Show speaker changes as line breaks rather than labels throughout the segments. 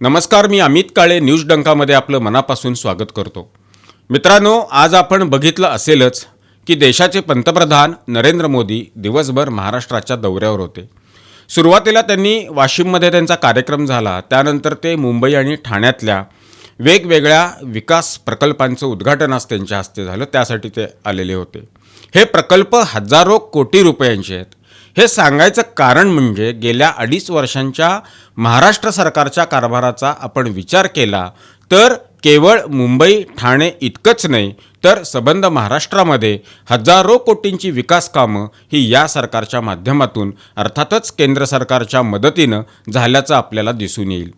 नमस्कार मी अमित काळे न्यूज डंकामध्ये आपलं मनापासून स्वागत करतो. मित्रांनो आज आपण बघितलं असेलच की देशाचे पंतप्रधान नरेंद्र मोदी दिवसभर महाराष्ट्राच्या दौऱ्यावर होते. सुरुवातीला त्यांनी वाशिममध्ये त्यांचा कार्यक्रम झाला त्यानंतर ते मुंबई आणि ठाण्यातल्या वेगवेगळ्या विकास प्रकल्पांचं उद्घाटन आज त्यांच्या हस्ते झालं त्यासाठी ते आलेले होते. हे प्रकल्प हजारो कोटी रुपयांचे आहेत. हे सांगायचं कारण म्हणजे गेल्या अडीच वर्षांच्या महाराष्ट्र सरकारच्या कारभाराचा आपण विचार केला तर केवळ मुंबई ठाणे इतकंच नाही तर सबंध महाराष्ट्रामध्ये हजारो कोटींची विकास कामं ही या सरकारच्या माध्यमातून अर्थातच केंद्र सरकारच्या मदतीनं झाल्याचं आपल्याला दिसून येईल.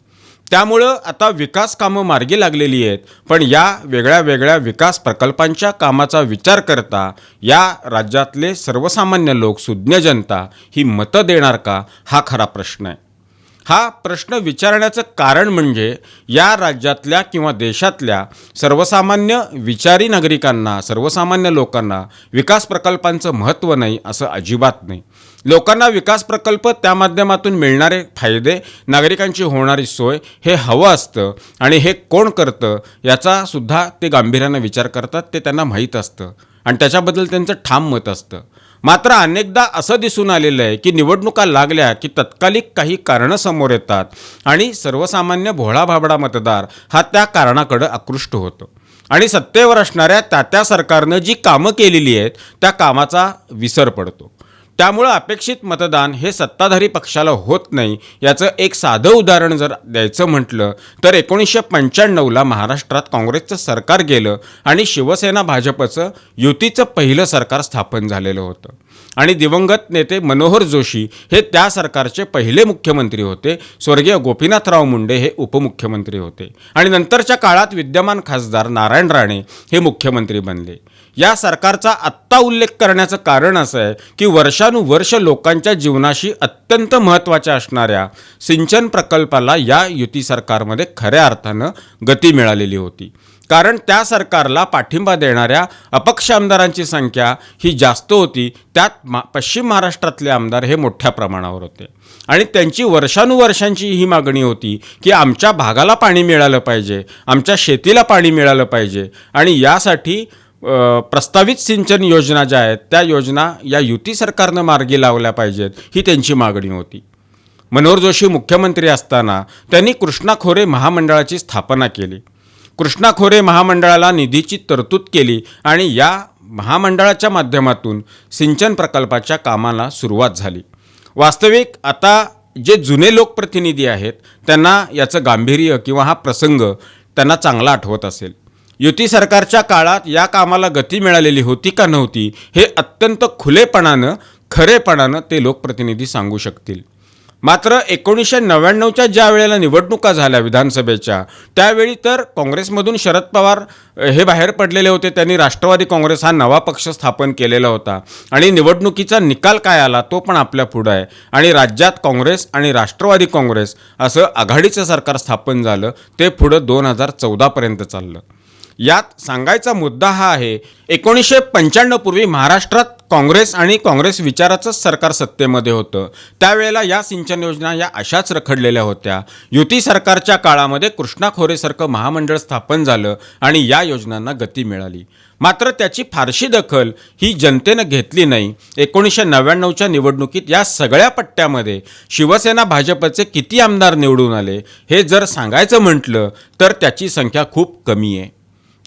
त्यामुळं आता विकास कामं मार्गी लागलेली आहेत. पण या वेगळ्या वेगळ्या विकास प्रकल्पांच्या कामाचा विचार करता या राज्यातले सर्वसामान्य लोक सुज्ञ जनता ही मतं देणार का? हा खरा प्रश्न आहे. हा प्रश्न विचारण्याचं कारण म्हणजे या राज्यातल्या किंवा देशातल्या सर्वसामान्य विचारी नागरिकांना सर्वसामान्य लोकांना विकास प्रकल्पांचं महत्त्व नाही असं अजिबात नाही. लोकांना विकास प्रकल्प त्या माध्यमातून मिळणारे फायदे नागरिकांची होणारी सोय हे हवं असतं आणि हे कोण करतं याचा सुद्धा ते गांभीर्यानं विचार करतात ते त्यांना माहीत असतं. आणि त्याच्याबद्दल त्यांचं ठाम मत असतं. मात्र अनेकदा असं दिसून आलेलं आहे की निवडणुका लागल्या की तत्कालिक काही कारणं समोर येतात आणि सर्वसामान्य भोळा भाबडा मतदार हा त्या कारणाकडं आकृष्ट होतो. आणि सत्तेवर असणाऱ्या त्या त्या सरकारनं जी कामं केलेली आहेत त्या कामाचा विसर पडतो. त्यामुळं अपेक्षित मतदान हे सत्ताधारी पक्षाला होत नाही याचं एक साधं उदाहरण जर द्यायचं म्हटलं तर एकोणीसशे पंच्याण्णवला महाराष्ट्रात काँग्रेसचं सरकार गेलं आणि शिवसेना भाजपचं युतीचं पहिलं सरकार स्थापन झालेलं होतं. आणि दिवंगत नेते मनोहर जोशी हे त्या सरकारचे पहिले मुख्यमंत्री होते स्वर्गीय गोपीनाथराव मुंडे हे उपमुख्यमंत्री होते. आणि नंतरच्या काळात विद्यमान खासदार नारायण राणे हे मुख्यमंत्री बनले. या सरकारचा आत्ता उल्लेख करण्याचं कारण असं आहे की वर्षानुवर्ष लोकांच्या जीवनाशी अत्यंत महत्त्वाच्या असणाऱ्या सिंचन प्रकल्पाला या युती सरकारमध्ये खऱ्या अर्थानं गती मिळालेली होती. कारण त्या सरकारला पाठिंबा देणाऱ्या अपक्ष आमदारांची संख्या ही जास्त होती. त्यात मा पश्चिम महाराष्ट्रातले आमदार हे मोठ्या प्रमाणावर होते. आणि त्यांची वर्षानुवर्षांची ही मागणी होती की आमच्या भागाला पाणी मिळालं पाहिजे आमच्या शेतीला पाणी मिळालं पाहिजे. आणि यासाठी प्रस्तावित सिंचन योजना ज्या आहेत त्या योजना या युती सरकारनं मार्गी लावल्या पाहिजेत ही त्यांची मागणी होती. मनोहर जोशी मुख्यमंत्री असताना त्यांनी कृष्णा खोरे महामंडळाची स्थापना केली. कृष्णा खोरे महामंडळाला निधीची तरतूद केली आणि या महामंडळाच्या माध्यमातून सिंचन प्रकल्पाच्या कामाला सुरुवात झाली. वास्तविक आता जे जुने लोकप्रतिनिधी आहेत त्यांना याचं गांभीर्य किंवा हा प्रसंग त्यांना चांगला आठवत असेल. युती सरकारच्या काळात या कामाला गती मिळालेली होती का नव्हती हे अत्यंत खुलेपणानं खरेपणानं ते लोकप्रतिनिधी सांगू शकतील. मात्र एकोणीसशे नव्याण्णवच्या ज्या वेळेला निवडणुका झाल्या विधानसभेच्या त्यावेळी तर काँग्रेसमधून शरद पवार हे बाहेर पडलेले होते. त्यांनी राष्ट्रवादी काँग्रेस हा नवा पक्ष स्थापन केलेला होता. आणि निवडणुकीचा निकाल काय आला तो पण आपल्या पुढं आहे आणि राज्यात काँग्रेस आणि राष्ट्रवादी काँग्रेस असं आघाडीचं सरकार स्थापन झालं ते पुढं दोन हजार चौदापर्यंत चाललं. यात सांगायचा मुद्दा हा आहे एकोणीसशे पंच्याण्णवपूर्वी महाराष्ट्रात काँग्रेस आणि काँग्रेस विचाराचंच सरकार सत्तेमध्ये होतं. त्यावेळेला या सिंचन योजना या अशाच रखडलेल्या होत्या. युती सरकारच्या काळामध्ये कृष्णा खोरेसारखं महामंडळ स्थापन झालं आणि या योजनांना गती मिळाली. मात्र त्याची फारशी दखल ही जनतेनं घेतली नाही. एकोणीसशे नव्याण्णवच्या निवडणुकीत या सगळ्या पट्ट्यामध्ये शिवसेना भाजपचे किती आमदार निवडून आले हे जर सांगायचं म्हटलं तर त्याची संख्या खूप कमी आहे.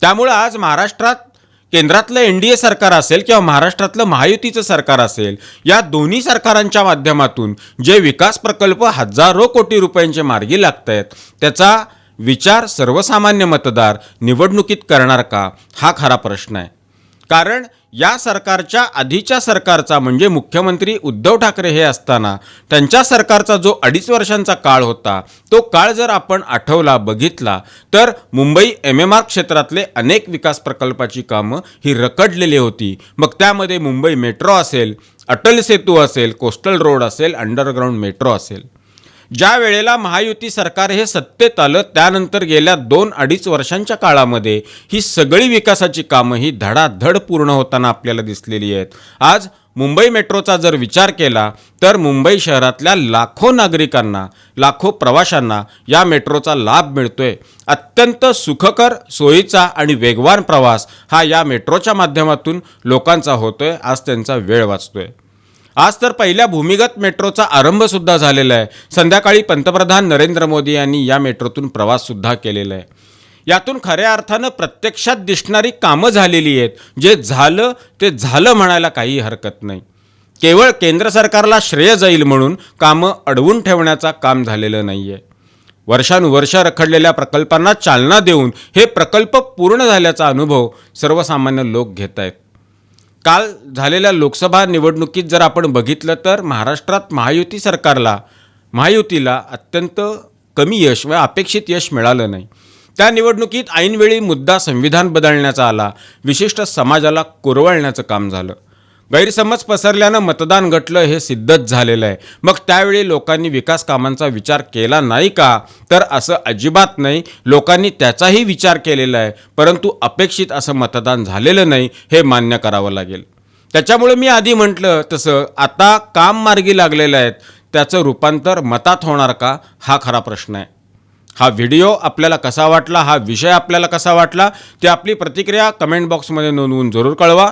त्यामुळं आज महाराष्ट्रात केंद्रातलं एन डी ए सरकार असेल किंवा महाराष्ट्रातलं महायुतीचं सरकार असेल या दोन्ही सरकारांच्या माध्यमातून जे विकास प्रकल्प हजारो कोटी रुपयांचे मार्गी लागत आहेत त्याचा विचार सर्वसामान्य मतदार निवडणुकीत करणार का? हा खरा प्रश्न आहे. कारण या सरकारच्या आधीच्या सरकारचा म्हणजे मुख्यमंत्री उद्धव ठाकरे हे असताना त्यांच्या सरकारचा जो अडीच वर्षांचा काळ होता तो काळ जर आपण आठवला बघितला तर मुंबई एम एम आर क्षेत्रातले अनेक विकास प्रकल्पाची कामं ही रखडलेली होती. मग त्यामध्ये मुंबई मेट्रो असेल अटल सेतू असेल कोस्टल रोड असेल अंडरग्राऊंड मेट्रो असेल. ज्या वेळेला महायुती सरकार हे सत्तेत आलं त्यानंतर गेल्या दोन अडीच वर्षांच्या काळामध्ये ही सगळी विकासाची कामं ही धडाधड पूर्ण होताना आपल्याला दिसलेली आहेत. आज मुंबई मेट्रोचा जर विचार केला तर मुंबई शहरातल्या लाखो नागरिकांना लाखो प्रवाशांना या मेट्रोचा लाभ मिळतोय. अत्यंत सुखकर सोयीचा आणि वेगवान प्रवास हा या मेट्रोच्या माध्यमातून लोकांचा होतोय. आज त्यांचा वेळ वाचतोय. आज तर पहिल्या भूमिगत मेट्रोचा आरंभसुद्धा झालेला आहे. संध्याकाळी पंतप्रधान नरेंद्र मोदी यांनी या मेट्रोतून प्रवाससुद्धा केलेला आहे. यातून खऱ्या अर्थानं प्रत्यक्षात दिसणारी कामं झालेली आहेत. जे झालं ते झालं म्हणायला काही हरकत नाही. केवळ केंद्र सरकारला श्रेय जाईल म्हणून कामं अडवून ठेवण्याचा काम झालेलं नाही आहे वर्षानुवर्ष रखडलेल्या प्रकल्पांना चालना देऊन हे प्रकल्प पूर्ण झाल्याचा अनुभव सर्वसामान्य लोक घेत आहेत काल झालेल्या लोकसभा निवडणुकीत जर आपण बघितलं तर महाराष्ट्रात महायुती सरकारला महायुतीला अत्यंत कमी यश व अपेक्षित यश मिळालं नाही. त्या निवडणुकीत ऐनवेळी मुद्दा संविधान बदलण्याचा आला विशिष्ट समाजाला कुरवळण्याचं काम झालं. गैरसमज पसरल्यानं मतदान घटलं हे सिद्धच झालेलं आहे. मग त्यावेळी लोकांनी विकास कामांचा विचार केला नाही का? तर असं अजिबात नाही. लोकांनी त्याचाही विचार केलेला आहे. परंतु अपेक्षित असं मतदान झालेलं नाही हे मान्य करावं लागेल. त्याच्यामुळे मी आधी म्हटलं तसं आता काम मार्गी लागलेलं आहेत. त्याचं रूपांतर मतात होणार का? हा खरा प्रश्न आहे. हा व्हिडिओ आपल्याला कसा वाटला? हा विषय आपल्याला कसा वाटला? ते आपली प्रतिक्रिया कमेंट बॉक्समध्ये नोंदवून जरूर कळवा.